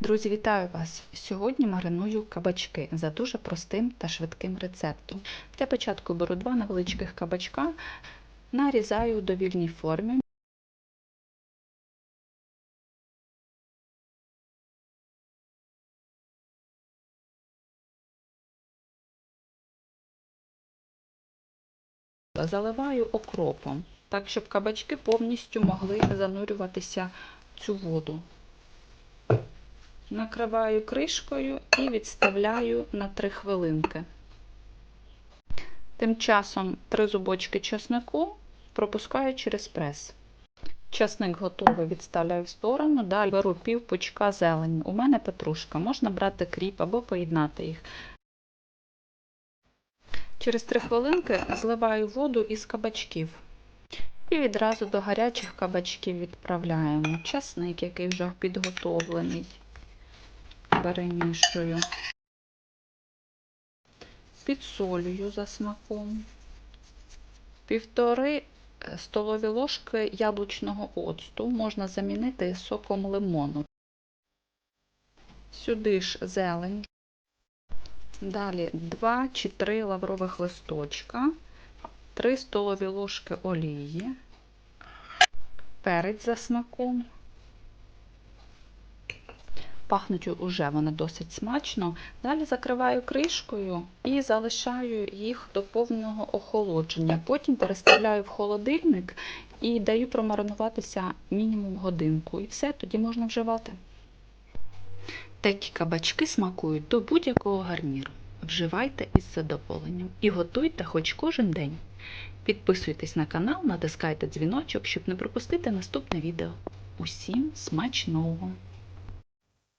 Друзі, вітаю вас! Сьогодні мариную кабачки за дуже простим та швидким рецептом. Для початку беру два невеличких кабачка, нарізаю у довільній формі. Заливаю окропом, так щоб кабачки повністю могли занурюватися в цю воду. Накриваю кришкою і відставляю на 3 хвилинки. Тим часом 3 зубочки чеснику пропускаю через прес. Часник готовий, відставляю в сторону. Далі беру пів пучка зелені. У мене петрушка, можна брати кріп або поєднати їх. Через 3 хвилинки зливаю воду із кабачків. І відразу до гарячих кабачків відправляємо часник, який вже підготовлений перемішую, підсолюю за смаком, півтори столові ложки яблучного оцту можна замінити соком лимону. Сюди ж зелень. Далі 2 чи 3 лаврових листочка, 3 столові ложки олії, перець за смаком. Пахнуть уже вони досить смачно. Далі закриваю кришкою і залишаю їх до повного охолодження. Потім переставляю в холодильник і даю промаринуватися мінімум годинку. І все, тоді можна вживати. Такі кабачки смакують до будь-якого гарніру. Вживайте із задоволенням і готуйте хоч кожен день. Підписуйтесь на канал, натискайте дзвіночок, щоб не пропустити наступне відео. Усім смачного!